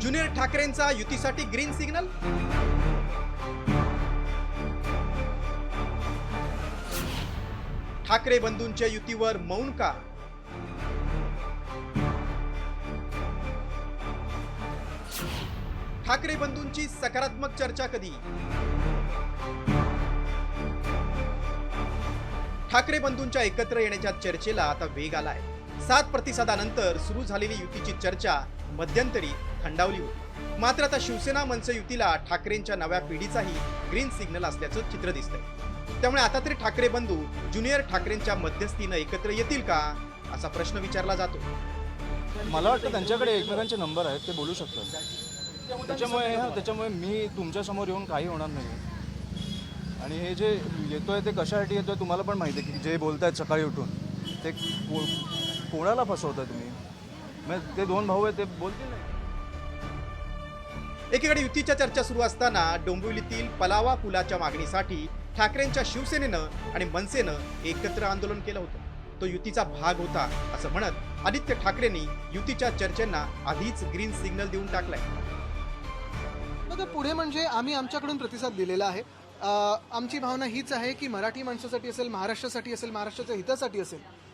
Junior ठाकरेंचा युतीसाठी green signal? Thackeray बंधूंच्या युतीवर मौन का? ठाकरे बंधूंची सकारात्मक चर्चा कधी? ठाकरे बंधूंच्या एकत्र येण्याच्या चर्चेला आता वेग आला आहे सात प्रतिसादानंतर सुरू झालेली युतीची चर्चा मध्यंतरी थंडावली होती. मात्र आता शिवसेना मनसे युतीला ठाकरेंच्या नव्या पिढीचाही ग्रीन सिग्नल असल्याचं चित्र दिसतंय. त्यामुळे आता तरी ठाकरे बंधू ज्युनियर ठाकरेंच्या मध्यस्थीनं एकत्र येतील का असा प्रश्न विचारला जातो. मला वाटतं त्यांच्याकडे एकमेकांचे नंबर आहेत ते बोलू शकतात. त्याच्यामुळे त्याच्यामुळे मी तुमच्यासमोर येऊन काही होणार नाही. आणि हे जे येतोय ते कशासाठी येतोय तुम्हाला पण माहिती आहे की जे बोलतायत सकाळी उठून ते कोणाला फसवताय तुम्ही? मग ते दोन भाऊ आहेत ते बोलतील नाही एकीकडे युतीच्या चर्चा सुरू असताना डोंबिवलीतील पलावा पुलाच्या मागणीसाठी ठाकरेंच्या शिवसेनेनं आणि मनसेनं एकत्र आंदोलन केलं होतं. तो युतीचा भाग होता असं म्हणत आदित्य ठाकरेंनी युतीच्या चर्चेंना आधीच ग्रीन सिग्नल देऊन टाकलाय. मग पुढे म्हणजे आम्ही आमच्याकडून प्रतिसाद दिलेला आहे. आमची भावना हीच आहे की मराठी माणसासाठी असेल महाराष्ट्रासाठी असेल महाराष्ट्राच्या हितासाठी असेल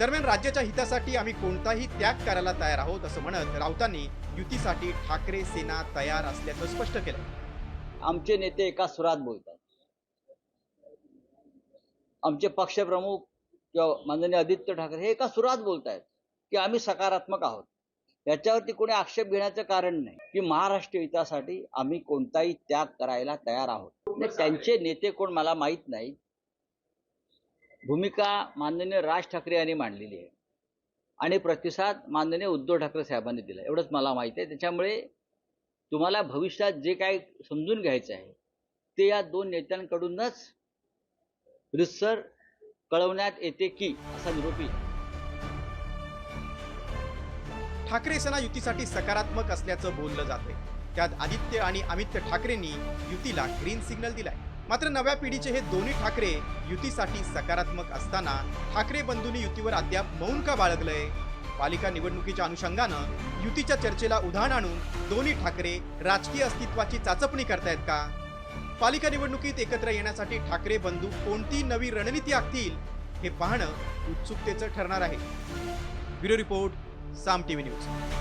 दरम्यान राज्याच्या हितासाठी आम्ही कोणताही त्याग करायला तयार आहोत असं म्हणत राऊतांनी युतीसाठी ठाकरे सेना तयार असल्याचं स्पष्ट केलं. आमचे नेते एका सुरात बोलतात. आमचे पक्षप्रमुख किंवा माननीय आदित्य ठाकरे हे एका सुरात बोलतायत की आम्ही सकारात्मक आहोत. याच्यावरती कोणी आक्षेप घेण्याचं कारण नाही की महाराष्ट्र हितासाठी आम्ही कोणताही त्याग करायला तयार आहोत. त्यांचे नेते कोण मला माहीत नाही. भूमिका माननीय राज ठाकरे यांनी मांडलेली आहे. आणि प्रतिसाद माननीय उद्धव ठाकरे साहेबांनी दिला एवढंच मला माहिती आहे. त्याच्यामुळे तुम्हाला भविष्यात जे काय समजून घ्यायचं आहे ते या दोन नेत्यांकडूनच रिसर कळवण्यात येते की असा निरोपी ठाकरे सेना युतीसाठी सकारात्मक असल्याचं बोललं जाते त्यात आदित्य आणि अमित ठाकरेंनी युतीला ग्रीन सिग्नल दिलाय. मात्र नव्या पिढीचे हे दोन्ही ठाकरे युतीसाठी सकारात्मक असताना ठाकरे बंधूंनी युतीवर अद्याप मौन का बाळगलंय? पालिका निवडणुकीच्या अनुषंगानं युतीच्या चर्चेला उधाण आणून दोन्ही ठाकरे राजकीय अस्तित्वाची चाचपणी करतायत का? पालिका निवडणुकीत एकत्र येण्यासाठी ठाकरे बंधू कोणती नवी रणनीती आखतील हे पाहणं उत्सुकतेचं ठरणार आहे. Bureau report Saam TV news.